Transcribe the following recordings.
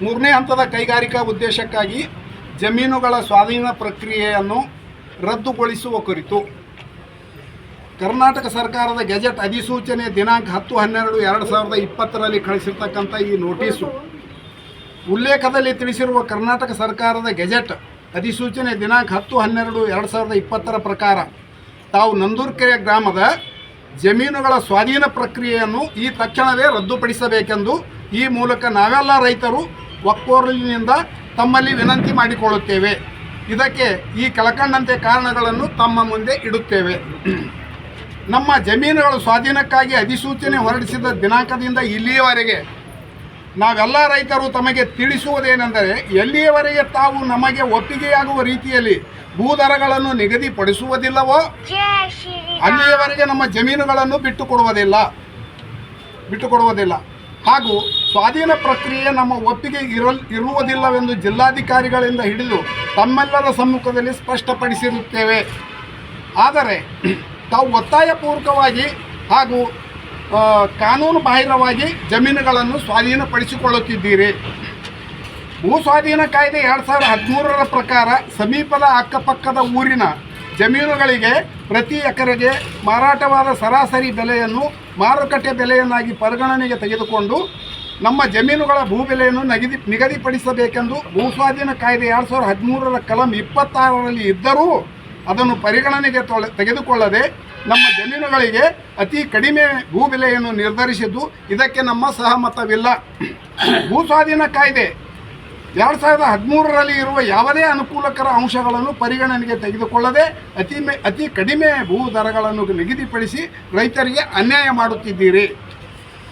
ಮೂರನೇ ಹಂತದ ಕೈಗಾರಿಕಾ ಉದ್ದೇಶಕ್ಕಾಗಿ ಜಮೀನುಗಳ ಸ್ವಾಧೀನ ಪ್ರಕ್ರಿಯೆಯನ್ನು ರದ್ದುಗೊಳಿಸುವ ಕುರಿತು ಕರ್ನಾಟಕ ಸರ್ಕಾರದ ಗೆಜೆಟ್ ಅಧಿಸೂಚನೆ ದಿನಾಂಕ ಹತ್ತು ಹನ್ನೆರಡು ಎರಡು ಸಾವಿರದ ಇಪ್ಪತ್ತರಲ್ಲಿ ಕಳಿಸಿರ್ತಕ್ಕಂಥ ಈ ನೋಟಿಸು ಉಲ್ಲೇಖದಲ್ಲಿ ತಿಳಿಸಿರುವ ಕರ್ನಾಟಕ ಸರ್ಕಾರದ ಗೆಜೆಟ್ ಅಧಿಸೂಚನೆ ದಿನಾಂಕ ಹತ್ತು ಹನ್ನೆರಡು ಎರಡು ಸಾವಿರದ ಇಪ್ಪತ್ತರ ಪ್ರಕಾರ ತಾವು ನಂದೂರ್ಕೆರೆ ಗ್ರಾಮದ ಜಮೀನುಗಳ ಸ್ವಾಧೀನ ಪ್ರಕ್ರಿಯೆಯನ್ನು ಈ ತಕ್ಷಣವೇ ರದ್ದುಪಡಿಸಬೇಕೆಂದು ಈ ಮೂಲಕ ನಾವೆಲ್ಲ ರೈತರು ಒಕ್ಕೊರಲಿನಿಂದ ತಮ್ಮಲ್ಲಿ ವಿನಂತಿ ಮಾಡಿಕೊಳ್ಳುತ್ತೇವೆ. ಇದಕ್ಕೆ ಈ ಕೆಳಕಂಡಂತೆ ಕಾರಣಗಳನ್ನು ತಮ್ಮ ಮುಂದೆ ಇಡುತ್ತೇವೆ. ನಮ್ಮ ಜಮೀನುಗಳ ಸ್ವಾಧೀನಕ್ಕಾಗಿ ಅಧಿಸೂಚನೆ ಹೊರಡಿಸಿದ ದಿನಾಂಕದಿಂದ ಇಲ್ಲಿಯವರೆಗೆ ನಾವೆಲ್ಲ ರೈತರು ತಮಗೆ ತಿಳಿಸುವುದೇನೆಂದರೆ ಎಲ್ಲಿಯವರೆಗೆ ತಾವು ನಮಗೆ ಒಪ್ಪಿಗೆಯಾಗುವ ರೀತಿಯಲ್ಲಿ ಭೂದರಗಳನ್ನು ನಿಗದಿಪಡಿಸುವುದಿಲ್ಲವೋ ಅಲ್ಲಿಯವರೆಗೆ ನಮ್ಮ ಜಮೀನುಗಳನ್ನು ಬಿಟ್ಟುಕೊಡುವುದಿಲ್ಲ. ಬಿಟ್ಟುಕೊಡುವುದಿಲ್ಲ. ಹಾಗೂ ಸ್ವಾಧೀನ ಪ್ರಕ್ರಿಯೆ ನಮ್ಮ ಒಪ್ಪಿಗೆ ಇರಲ್, ಇರುವುದಿಲ್ಲವೆಂದು ಜಿಲ್ಲಾಧಿಕಾರಿಗಳಿಂದ ಹಿಡಿದು ತಮ್ಮೆಲ್ಲರ ಸಮ್ಮುಖದಲ್ಲಿ ಸ್ಪಷ್ಟಪಡಿಸಿರುತ್ತೇವೆ. ಆದರೆ ತಾವು ಒತ್ತಾಯಪೂರ್ವಕವಾಗಿ ಹಾಗೂ ಕಾನೂನು ಬಾಹಿರವಾಗಿ ಜಮೀನುಗಳನ್ನು ಸ್ವಾಧೀನಪಡಿಸಿಕೊಳ್ಳುತ್ತಿದ್ದೀರಿ. ಭೂ ಸ್ವಾಧೀನ ಕಾಯ್ದೆ ಎರಡು ಸಾವಿರದ ಹದಿಮೂರರ ಪ್ರಕಾರ ಸಮೀಪದ ಅಕ್ಕಪಕ್ಕದ ಊರಿನ ಜಮೀನುಗಳಿಗೆ ಪ್ರತಿ ಎಕರೆಗೆ ಮಾರಾಟವಾದ ಸರಾಸರಿ ಬೆಲೆಯನ್ನು ಮಾರುಕಟ್ಟೆ ಬೆಲೆಯನ್ನಾಗಿ ಪರಿಗಣನೆಗೆ ತೆಗೆದುಕೊಂಡು ನಮ್ಮ ಜಮೀನುಗಳ ಭೂ ಬೆಲೆಯನ್ನು ನಿಗದಿ ನಿಗದಿಪಡಿಸಬೇಕೆಂದು ಭೂ ಸ್ವಾಧೀನ ಕಾಯ್ದೆ ಎರಡು ಸಾವಿರದ ಹದಿಮೂರರ ಕಲಂ ಇಪ್ಪತ್ತಾರರಲ್ಲಿ ಇದ್ದರೂ ಅದನ್ನು ಪರಿಗಣನೆಗೆ ತೊಳೆ ತೆಗೆದುಕೊಳ್ಳದೆ ನಮ್ಮ ಜಮೀನುಗಳಿಗೆ ಅತಿ ಕಡಿಮೆ ಭೂ ಬೆಲೆಯನ್ನು ನಿರ್ಧರಿಸಿದ್ದು ಇದಕ್ಕೆ ನಮ್ಮ ಸಹಮತವಿಲ್ಲ. ಭೂ ಸ್ವಾಧೀನ ಕಾಯ್ದೆ ಎರಡು ಸಾವಿರದ ಹದಿಮೂರರಲ್ಲಿ ಇರುವ ಯಾವುದೇ ಅನುಕೂಲಕರ ಅಂಶಗಳನ್ನು ಪರಿಗಣನೆಗೆ ತೆಗೆದುಕೊಳ್ಳದೆ ಅತಿ ಅತಿ ಕಡಿಮೆ ಭೂ ದರಗಳನ್ನು ನಿಗದಿಪಡಿಸಿ ರೈತರಿಗೆ ಅನ್ಯಾಯ ಮಾಡುತ್ತಿದ್ದೀರಿ.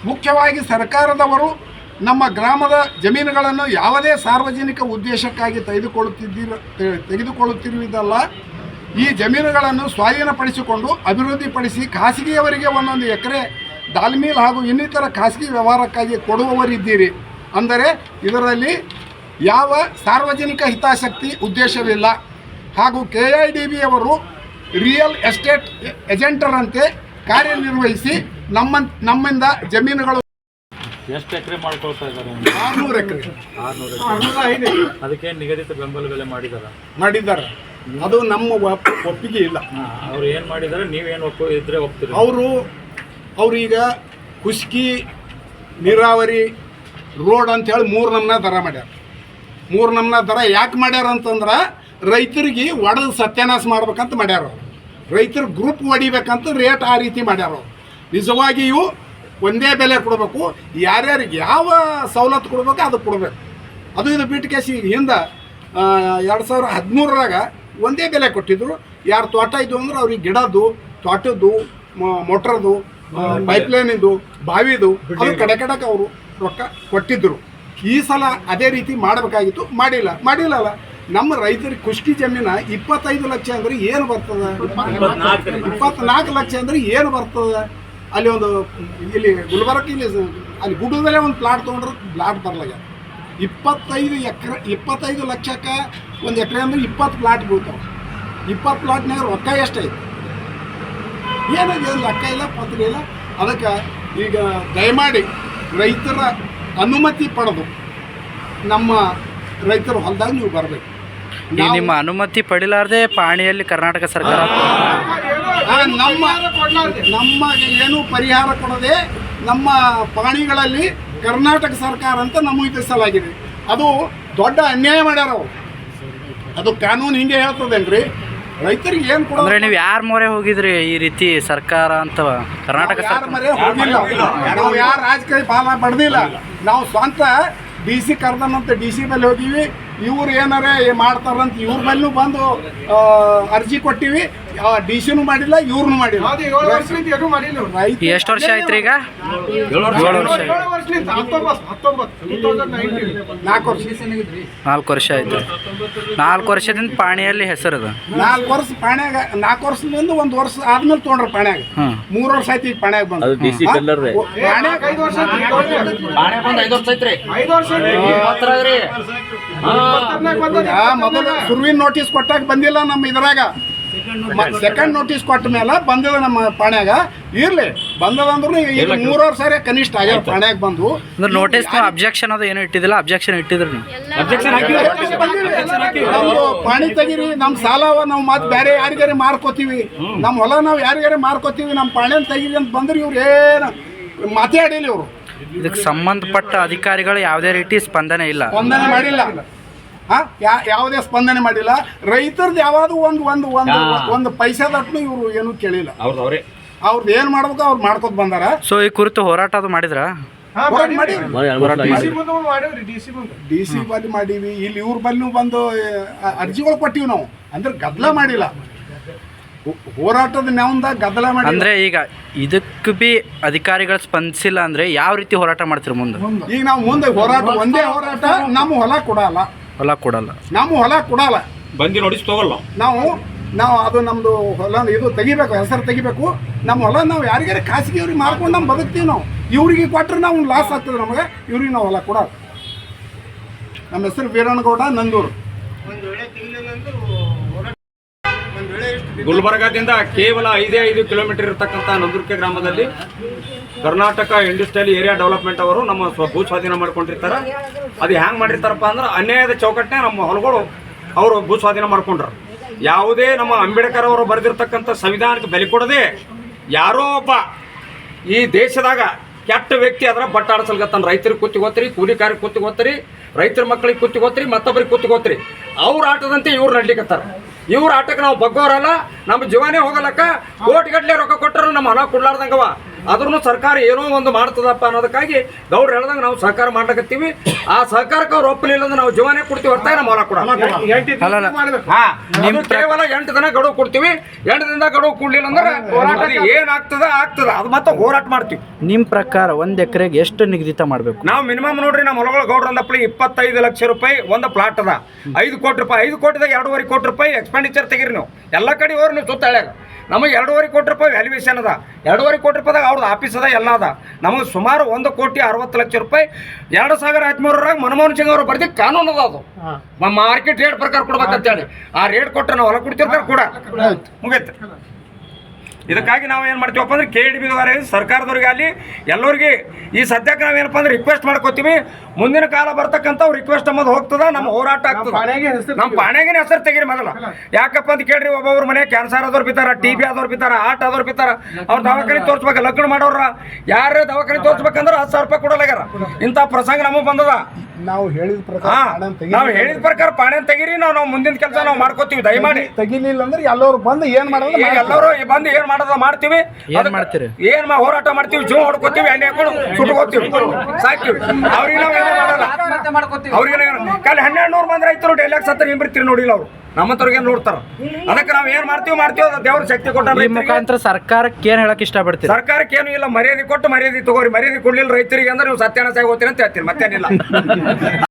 ಮುಖ್ಯವಾಗಿ ಸರ್ಕಾರದವರು ನಮ್ಮ ಗ್ರಾಮದ ಜಮೀನುಗಳನ್ನು ಯಾವುದೇ ಸಾರ್ವಜನಿಕ ಉದ್ದೇಶಕ್ಕಾಗಿ ತೆಗೆದುಕೊಳ್ಳುತ್ತಿದ್ದೀರ ತೆಗೆ- ತೆಗೆದುಕೊಳ್ಳುತ್ತಿರುವುದಲ್ಲ. ಈ ಜಮೀನುಗಳನ್ನು ಸ್ವಾಧೀನಪಡಿಸಿಕೊಂಡು ಅಭಿವೃದ್ಧಿಪಡಿಸಿ ಖಾಸಗಿಯವರಿಗೆ ಒಂದೊಂದು ಎಕರೆ ದಾಲ್ಮೀಲ್ ಹಾಗೂ ಇನ್ನಿತರ ಖಾಸಗಿ ವ್ಯವಹಾರಕ್ಕಾಗಿ ಕೊಡುವವರಿದ್ದೀರಿ. ಅಂದರೆ ಇದರಲ್ಲಿ ಯಾವ ಸಾರ್ವಜನಿಕ ಹಿತಾಸಕ್ತಿ ಉದ್ದೇಶವಿಲ್ಲ ಹಾಗೂ ಕೆ ಐ ಡಿ ಬಿ ಅವರು ರಿಯಲ್ ಎಸ್ಟೇಟ್ ಏಜೆಂಟರಂತೆ ಕಾರ್ಯನಿರ್ವಹಿಸಿ ನಮ್ಮ ನಮ್ಮಿಂದ ಜಮೀನುಗಳು ಎಷ್ಟು ಎಕರೆ ಮಾಡ್ಕೊಳ್ತಾ ಇದ್ದಾರೆ? ಆರುನೂರು ಎಕರೆ. ಅದಕ್ಕೆ ನಿಗದಿತ ಬೆಂಬಲ ಬೆಲೆ ಮಾಡಿದಾರ? ಮಾಡಿದ್ದಾರೆ. ಅದು ನಮ್ಮ ಒಪ್- ಒಪ್ಪಿಗೆ ಇಲ್ಲ. ಅವ್ರು ಏನು ಮಾಡಿದಾರೆ ನೀವೇನು ಒಪ್ಪು ಇದ್ರೆ ಒಪ್ತೀರಿ? ಅವರು ಅವ್ರೀಗ ಖುಷ್ಕಿ ಕುಸ್ಕಿ ನೀರಾವರಿ ರೋಡ್ ಅಂತೇಳಿ ಮೂರು ನಮ್ನ ದರ ಮಾಡ್ಯಾರ. ಮೂರು ನಮ್ನ ದರ ಯಾಕೆ ಮಾಡ್ಯಾರ ಅಂತಂದ್ರೆ ರೈತರಿಗೆ ಒಡೆದು ಸತ್ಯಾನಾಶ ಮಾಡ್ಬೇಕಂತ ಮಾಡ್ಯಾರ ರೈತರು ಗ್ರೂಪ್ ಹೊಡಿಬೇಕಂತ ರೇಟ್ ಆ ರೀತಿ ಮಾಡ್ಯಾರ ನಿಜವಾಗಿ ನಿಜವಾಗಿಯೂ ಒಂದೇ ಬೆಲೆ ಕೊಡಬೇಕು. ಯಾರ್ಯಾರಿಗೆ ಯಾವ ಸವಲತ್ತು ಕೊಡ್ಬೇಕು ಅದು ಕೊಡಬೇಕು. ಅದು ಇದು ಬಿಟ್ಟು ಕೇಸಿ ಹಿಂದೆ ಎರಡು ಸಾವಿರ ಹದಿಮೂರರಾಗ ಒಂದೇ ಬೆಲೆ ಕೊಟ್ಟಿದ್ರು. ಯಾರು ತೋಟ ಇದ್ದು ಅಂದ್ರೆ ಅವ್ರಿಗೆ ಗಿಡದ್ದು ತೋಟದ್ದು ಮೋಟ್ರದ್ದು ಪೈಪ್ಲೈನಿಂದು ಬಾವಿದು ಅದು ಕಡೆ ಕಡೆಗೆ ಅವರು ರೊಕ್ಕ ಕೊಟ್ಟಿದ್ರು. ಈ ಸಲ ಅದೇ ರೀತಿ ಮಾಡಬೇಕಾಗಿತ್ತು. ಮಾಡಿಲ್ಲ. ಮಾಡಿಲ್ಲಲ್ಲ ನಮ್ಮ ರೈತರಿಗೆ ಕುಷ್ಟಿ ಜಮೀನ ಇಪ್ಪತ್ತೈದು ಲಕ್ಷ ಅಂದ್ರೆ ಏನು ಬರ್ತದೆ? ಇಪ್ಪತ್ನಾಲ್ಕು ಲಕ್ಷ ಅಂದ್ರೆ ಏನು ಬರ್ತದೆ? ಅಲ್ಲಿ ಒಂದು ಇಲ್ಲಿ ಗುಲ್ಬರ್ಗ ಇಲ್ಲಿ ಅಲ್ಲಿ ಗುಡ್ಡದಲ್ಲೇ ಒಂದು ಪ್ಲಾಟ್ ತೊಗೊಂಡ್ರೆ. ಪ್ಲಾಟ್ ಬರಲಾಗ ಇಪ್ಪತ್ತೈದು ಎಕರೆ, ಇಪ್ಪತ್ತೈದು ಲಕ್ಷಕ್ಕೆ ಒಂದು ಎಕರೆ ಅಂದ್ರೆ ಇಪ್ಪತ್ತು ಪ್ಲಾಟ್ ಬೀಳ್ತಾವೆ. ಇಪ್ಪತ್ತು ಪ್ಲಾಟ್ನಾಗ ರೊಕ್ಕ ಎಷ್ಟೈತೆ? ಏನಾಗಿದೆ ಲೆಕ್ಕ ಇಲ್ಲ, ಪತ್ರ ಇಲ್ಲ. ಅದಕ್ಕೆ ಈಗ ದಯಮಾಡಿ ರೈತರ ಅನುಮತಿ ಪಡೆದು ನಮ್ಮ ರೈತರು ಹೊಲದಾಗ ನೀವು ಬರಬೇಕು. ಈ ನಿಮ್ಮ ಅನುಮತಿ ಪಡಿಲಾರ್ದೆ ಪಾಣಿಯಲ್ಲಿ ಕರ್ನಾಟಕ ಸರ್ಕಾರ ನಮ್ಮ ನಮ್ಮ ಏನು ಪರಿಹಾರ ಕೊಡದೆ ನಮ್ಮ ಪಾಣಿಗಳಲ್ಲಿ ಕರ್ನಾಟಕ ಸರ್ಕಾರ ಅಂತ ನಮೂದಿಸಲಾಗಿದೆ ಅದು ದೊಡ್ಡ ಅನ್ಯಾಯ ಮಾಡ್ಯಾರ ಅದು ಕಾನೂನು ಹಿಂಗೆ ಹೇಳ್ತದೇನ್ರಿ? ರೈತರಿಗೆ ಏನು ಅಂದ್ರೆ ನೀವು ಯಾರ ಮೊರೆ ಹೋಗಿದ್ರಿ ಈ ರೀತಿ ಸರ್ಕಾರ ಅಂತ ಕರ್ನಾಟಕ ಯಾರ ಸರ್ಕಾರ? ಮರೆ ಹೋಗಿಲ್ಲ. ನಾವು ಯಾರ ರಾಜಕೀಯ ಪಾಲ ಪಡೆದಿಲ್ಲ ನಾವು ಸ್ವಂತ ಡಿ ಸಿ ಕರ್ದನಂತ ಡಿ ಸಿ ಮೇಲೆ ಹೋಗಿವಿ ಇವ್ರು ಏನಾರೇ ಮಾಡ್ತಾರಂತ ಇವ್ರ ಮೇಲೂ ಬಂದು ಆ, ಅರ್ಜಿ ಕೊಟ್ಟಿವಿ. ಡಿ ಸಿನೂ ಮಾಡಿಲ್ಲ ಇವ್ರನ್ನೂ ಮಾಡಿಲ್ಲ. ರೈತ ಎಷ್ಟು ವರ್ಷ ಆಯ್ತು ಈಗ ಏಳು ವರ್ಷ ನಾಲ್ಕು ವರ್ಷ. ನಾಲ್ಕು ವರ್ಷ ಆಯ್ತು. ನಾಲ್ಕು ವರ್ಷದಿಂದ ಪಾಣಿಯಲ್ಲಿ ಅದು. ನಾಲ್ಕು ವರ್ಷ ಪಾಣ್ಯಾಗ ನಾಲ್ಕು ವರ್ಷದಿಂದ ಒಂದು ವರ್ಷ ಆದ್ಮೇಲೆ ತೊಗೊಂಡ್ರ ಪಾಣ್ಯಾಗ. ಹ್ಮ್ ಮೂರು ವರ್ಷ ಆಯ್ತು ಈಗ ಪಾಣ್ಯಾಗ ಬಂದು. ಅದು DC ಹಾ? ಕಲ್ಲರ್ದೆ. ಪಾಣ್ಯಾಗ ಐದು ವರ್ಷ ಮೊದಲು ಸುರುವಿನ ನೋಟಿಸ್ ಕೊಟ್ಟಾಗ ಬಂದಿಲ್ಲ ನಮ್ಮ ಇದ್ರಾಗ. ಸೆಕೆಂಡ್ ನೋಟಿಸ್ ಕೊಟ್ಟ ಮೇಲೆ. ಬಂದದ ನಮ್ಮ ಪಾಣ್ಯಾಗ. ಇರ್ಲಿ ಬಂದದ ಅಂದ್ರೂ ಈಗ ಮೂರೂವರೆ ಸಾರಿ ಕನಿಷ್ಠ ಆಗ್ಯಾವ ಪಾಣ್ಯಾಗ ಬಂದು. ಅಂದ್ರೆ ನೋಟಿಸ್ ಅಬ್ಜೆಕ್ಷನ್ ಅದು ಏನು ಇಟ್ಟಿದ್ದಿಲ್ಲ ಅಬ್ಜೆಕ್ಷನ್ ಇಟ್ಟಿದ್ರು ನೀವು. ಪಾಣಿ ತೆಗೀರಿ ನಮ್ಮ ಸಾಲವ ನಾವು ಮತ್ತೆ ಬೇರೆ ಯಾರಿಗಾರೆ ಮಾರ್ಕೋತೀವಿ. ನಮ್ಮ ಹೊಲ ನಾವು ಯಾರಿಗಾರೆ ಮಾರ್ಕೋತೀವಿ ನಮ್ಮ ಪಾಣ್ಯನ ತೆಗೀರಿ ಅಂತ ಬಂದ್ರೆ ಇವ್ರು ಏನು ಮಾತಾಡಿಲ್ಲ ಇವರು. ಇದಕ್ಕೆ ಸಂಬಂಧಪಟ್ಟ ಅಧಿಕಾರಿಗಳು ಯಾವುದೇ ರೀತಿ ಸ್ಪಂದನೆ ಇಲ್ಲ. ಸ್ಪಂದನೆ ಮಾಡಿಲ್ಲ. ಯಾ- ಯಾವುದೇ ಸ್ಪಂದನೆ ಮಾಡಿಲ್ಲ. ರೈತರದ್ದು ಯಾವ್ದು ಒಂದು ಒಂದು ಒಂದು ಒಂದು ಪೈಸಾದಟ್ನು ಇವರು ಏನು ಕೇಳಿಲ್ಲ. ಅವ್ರದ್ದು ಅವರೇ. ಅವ್ರದ್ದು ಏನು ಮಾಡ್ಬೇಕು ಅವ್ರು ಮಾಡ್ಕೊತ ಬಂದಾರ. ಸೊ ಈ ಕುರಿತು ಹೋರಾಟ ಅದು ಮಾಡಿದ್ರ? ಡಿ ಸಿ ಬಲ್ಲಿ ಮಾಡೀವಿ ಇಲ್ಲಿ ಇವ್ರ ಬಲ್ಲಿ ಬಂದು ಅರ್ಜಿಗಳು ಕೊಟ್ಟಿವಿ ನಾವು. ಅಂದ್ರೆ ಗದ್ದಲ ಮಾಡಿಲ್ಲ. ಹೋರಾಟದ ನೆವಂದ ಗದ್ದಲ ಮಾಡಿ ಅಂದ್ರೆ ಈಗ ಇದಕ್ಕೆ ಬಿ ಅಧಿಕಾರಿಗಳು ಸ್ಪಂದಿಸಿಲ್ಲ ಅಂದ್ರೆ ಯಾವ ರೀತಿ ಹೋರಾಟ ಮಾಡ್ತೀರಿ ಮುಂದೆ? ಈಗ ನಾವು ಮುಂದೆ ಹೋರಾಟ ಒಂದೇ ಹೋರಾಟ ನಮ್ಮ ಹೊಲ ಕೊಡಲ್ಲ. ಹೊಲ ಕೊಡಲ್ಲ. ನಾವು ಹೊಲ ಕೊಡಲ್ಲ. ಬಂದು ನೋಡಿಸ್ ತಗೊಲ್ಲ ನಾವು ನಾವು ಅದು ನಮ್ದು ಹೊಲ ಇದು ತೆಗಿಬೇಕು ಹೆಸರು ತೆಗಿಬೇಕು. ನಮ್ಮ ಹೊಲ ನಾವು ಯಾರಿಗಾರ ಖಾಸಗಿ ಅವ್ರಿಗೆ ಮಾರ್ಕೊಂಡು ನಾವು ಬದುಕ್ತೀವಿ ನಾವು. ಇವ್ರಿಗೆ ಕೊಟ್ಟರೆ ನಾವು ಲಾಸ್ ಆಗ್ತದೆ ನಮಗೆ. ಇವ್ರಿಗೆ ನಾವು ಹೊಲ ಕೊಡಲ್ಲ. ನಮ್ಮ ಹೆಸರು ವೀರಣ್ಣಗೌಡ ನಂದೂರು. ಗುಲ್ಬರ್ಗಾದಿಂದ ಕೇವಲ ಐದೇ ಐದು ಕಿಲೋಮೀಟರ್ ಇರತಕ್ಕಂಥ ನಂದುರ್ಕೆ ಗ್ರಾಮದಲ್ಲಿ ಕರ್ನಾಟಕ ಇಂಡಸ್ಟ್ರಿಯಲ್ ಏರಿಯಾ ಡೆವಲಪ್ಮೆಂಟ್ ಅವರು ನಮ್ಮ ಸ್ವ ಭೂ ಸ್ವಾಧೀನ ಮಾಡ್ಕೊಂಡಿರ್ತಾರೆ. ಅದು ಹ್ಯಾಂಗೆ ಮಾಡಿರ್ತಾರಪ್ಪ ಅಂದ್ರೆ ಅನ್ಯಾಯದ ಚೌಕಟ್ಟನೆ ನಮ್ಮ ಹೊಲಗಳು ಅವರು ಭೂ ಸ್ವಾಧೀನ ಮಾಡ್ಕೊಂಡ್ರು. ಯಾವುದೇ ನಮ್ಮ ಅಂಬೇಡ್ಕರ್ ಅವರು ಬರೆದಿರ್ತಕ್ಕಂಥ ಸಂವಿಧಾನಕ್ಕೆ ಬೆಲೆ ಕೊಡದೆ ಯಾರೋ ಒಬ್ಬ ಈ ದೇಶದಾಗ ಕೆಟ್ಟ ವ್ಯಕ್ತಿ ಅದರ ಬಟ್ಟಾಡ್ಸಲ್ಗತ್ತಾನ ರೈತರಿಗೆ ಕುತ್ತಿಗೋತ್ರಿ ಕೂಲಿಕಾರಿಗೆ ಕುತ್ತಿಗೋತ್ರಿ ರೈತರ ಮಕ್ಕಳಿಗೆ ಕುತ್ತಿಗೋತ್ರಿ ಮತ್ತೊಬ್ಬರಿಗೆ ಕುತ್ತಿಗೋತ್ರಿ ಅವ್ರ ಆಟದಂತೆ ಇವ್ರು ನಡ್ಲಿಕತ್ತಾರ. ಇವ್ರ ಆಟಕ್ಕೆ ನಾವು ಬಗ್ಗೋರಲ್ಲ ನಮ್ಮ ಜೀವನೇ ಹೋಗಲಕ್ಕ ಕೋಟಿಗಟ್ಟಲೆ ರೊಕ್ಕ ಕೊಟ್ಟರು ನಮ್ಮ ಹಣ ಕೊಡ್ಲಾರ್ದಂಗವ. ಆದ್ರೂ ಸರ್ಕಾರ ಏನೋ ಒಂದು ಮಾಡ್ತದಪ್ಪ ಅನ್ನೋದಕ್ಕಾಗಿ ಗೌಡ್ರು ಹೇಳ್ದಂಗೆ ನಾವು ಸಹಕಾರ ಮಾಡ್ಲಕತ್ತೀವಿ. ಆ ಸಹಕಾರಕ್ಕೆ ಅವ್ರು ಒಪ್ಪಲಿಲ್ಲ ಅಂದ್ರೆ ನಾವು ಜೀವನೇ ಕೊಡ್ತೀವಿ ಹೊರತಾಗಿ ನಮ್ಮ ಹೊರ ಕೊಡ. ಕೇವಲ ಎಂಟು ದಿನ ಗಡುವು ಕೊಡ್ತೀವಿ. ಎಂಟು ದಿನ ಗಡುವು ಕೊಡ್ಲಿಲ್ಲ ಅಂದ್ರೆ ಹೋರಾಟ ಏನಾಗ್ತದ ಆಗ್ತದ. ಅದು ಮತ್ತೆ ಹೋರಾಟ ಮಾಡ್ತೀವಿ. ನಿಮ್ಮ ಪ್ರಕಾರ ಒಂದು ಎಕರೆಗೆ ಎಷ್ಟು ನಿಗದಿತ ಮಾಡಬೇಕು? ನಾವು ಮಿನಿಮಮ್ ನೋಡ್ರಿ ನಮ್ಮ ಹೊಲಗಳ ಗೌಡ್ರ ಅಂದಪ್ಪಳಿ ಇಪ್ಪತ್ತೈದು ಲಕ್ಷ ರೂಪಾಯಿ ಒಂದು ಪ್ಲಾಟ್ ಅದ. ಐದು ಕೋಟಿ ರೂಪಾಯಿ ಐದು ಕೋಟಿದಾಗ ಎರಡೂವರೆ ಕೋಟಿ ರೂಪಾಯಿ ಎಕ್ಸ್ಪೆಂಡಿಚರ್ ತೆಗೀರಿ ನೀವು. ಎಲ್ಲ ಕಡೆ ಹೋರ್ ನೀವು ಸುತ್ತ ಹಳ್ಯಾಗ ನಮಗೆ ಎರಡೂವರೆ ಕೋಟಿ ರೂಪಾಯಿ ವ್ಯಾಲ್ಯೂಯೇಷನ್ ಅದ. ಎರಡೂವರೆ ಕೋಟಿ ರೂಪಾಯಿದಾಗ ಅವ್ರದ್ದು ಆಫೀಸ್ ಅದ ಎಲ್ಲ ಅದ. ನಮಗೆ ಸುಮಾರು ಒಂದು ಕೋಟಿ ಅರವತ್ತು ಲಕ್ಷ ರೂಪಾಯಿ ಎರಡು ಸಾವಿರ ಹದಿಮೂರರಾಗ ಮನಮೋಹನ್ ಸಿಂಗ್ ಅವರು ಬರ್ದಿ ಕಾನೂನು ಅದ ಅದು. ಮಾರ್ಕೆಟ್ ರೇಟ್ ಪ್ರಕಾರ ಕೊಡ್ಬೇಕಂತೇಳಿ ಆ ರೇಟ್ ಕೊಟ್ಟರೆ ನಾವು ಹೊಲ ಕೊಡ್ತಿರ್ತಾರೆ ಕೂಡ. ಮುಗೈತೆ. ಇದಕ್ಕಾಗಿ ನಾವು ಏನು ಮಾಡ್ತೀವಪ್ಪ ಅಂದ್ರೆ ಕೆ ಡಿ ಬಿದವರೆ ಸರ್ಕಾರದವ್ರಿಗೆ ಅಲ್ಲಿ ಎಲ್ಲರಿಗೆ ಈ ಸದ್ಯಕ್ಕೆ ನಾವೇನಪ್ಪ ಅಂದ್ರೆ ರಿಕ್ವೆಸ್ಟ್ ಮಾಡ್ಕೋತೀವಿ. ಮುಂದಿನ ಕಾಲ ಬರ್ತಕ್ಕಂಥ ರಿಕ್ವೆಸ್ಟ್ ನಮ್ಮದು ಹೋಗ್ತದ ನಮ್ಮ ಹೋರಾಟ ಆಗ್ತದೆ. ನಮ್ಮ ಪಾಣ್ಯಾಗಿನ ಹೆಸರು ತೆಗೀರಿ ಮೊದಲ. ಯಾಕಪ್ಪ ಅಂತ ಕೇಳ್ರಿ ಒಬ್ಬೊಬ್ರ ಮನೆ ಕ್ಯಾನ್ಸರ್ ಆದವ್ರು ಬಿತ್ತಾರ ಟಿ ಬಿ ಆದವ್ರು ಬಿತ್ತಾರ ಆಟ ಆದವ್ರು ಬಿತ್ತಾರ ಅವ್ರ ದವಾಖಾನೆ ತೋರಿಸ್ಬೇಕು ಲಗ್ನ ಮಾಡೋರ ಯಾರೇ ದವಾಖಾನೆ ತೋರಿಸ್ಬೇಕಂದ್ರೆ ಹತ್ತು ಸಾವಿರ ರೂಪಾಯಿ ಕೊಡಲಾಗ್ಯಾರ ಇಂಥ ಪ್ರಸಂಗ ನಮಗೆ ಬಂದದ. ನಾವು ಹೇಳಿದ ಪ್ರಕಾರ. ನಾವು ಹೇಳಿದ ಪ್ರಕಾರ ಪಾಣೆ ತೆಗೀರಿ ನಾವು ನಾವು ಮುಂದಿನ ಕೆಲಸ ನಾವು ಮಾಡ್ಕೋತೀವಿ ದಯಮಾಡಿ. ತೆಗಿಲಿಲ್ಲ ಅಂದ್ರೆ ಎಲ್ಲರೂ ಬಂದು ಏನ್ ಮಾಡೋದು ಎಲ್ಲರೂ ಬಂದು ಏನ್ ಮಾಡೋದ ಮಾಡ್ತೀವಿ. ಏನ್ ಮಾಡ್ತೀರಿ? ಏನ್ ಮಾ ಹೋರಾಟ ಮಾಡ್ತೀವಿ ಜೀವ ಹೊಡ್ಕೋತೀವಿ ಎಣ್ಣೆ ಹಾಕೊಂಡು ಸುಟ್ಕೋತೀವಿ. ಸಾಕ್ತಿವಿ. ಅವ್ರಿಗೆ ನಾವು ಏನು ಮಾಡಲ್ಲ. ಅವ್ರಿಗೆ ಕಾಲಿ ಹನ್ನೆರಡು ನೂರು ಮಂದಿ ರೈತರು ಡೈಲಾಗ್ ಸತ್ತ ಹಿಂಬಿರ್ತೀರಿ ನೋಡಿಲ್ಲ ಅವ್ರು. ನಮ್ಮಂತವ್ರಿಗೆ ನೋಡ್ತಾರ? ಅದಕ್ಕೆ ನಾವು ಏನ್ ಮಾಡ್ತೀವಿ ಮಾಡ್ತೀವಿ ಅದು ದೇವ್ರ ಶಕ್ತಿ ಕೊಟ್ಟ ಈ ಮುಖಾಂತರ ಸರ್ಕಾರಕ್ಕೆ ಏನ್ ಹೇಳಕ್ ಇಷ್ಟಪಡ್ತೀರಿ? ಸರ್ಕಾರಕ್ಕೆ ಏನು ಇಲ್ಲ ಮರ್ಯಾದೆ ಕೊಟ್ಟು ಮರ್ಯಾದೆ ತಗೋರಿ. ಮರ್ಯಾದೆ ಕೊಡ್ಲಿಲ್ಲ ರೈತರಿಗೆ ಅಂದ್ರೆ ನೀವು ಸತ್ಯಾನಸ ಆಗಿ ಹೋಗ್ತೀನಿ ಅಂತ ಹೇಳ್ತೀರಿ ಮತ್ತೇನಿಲ್ಲ.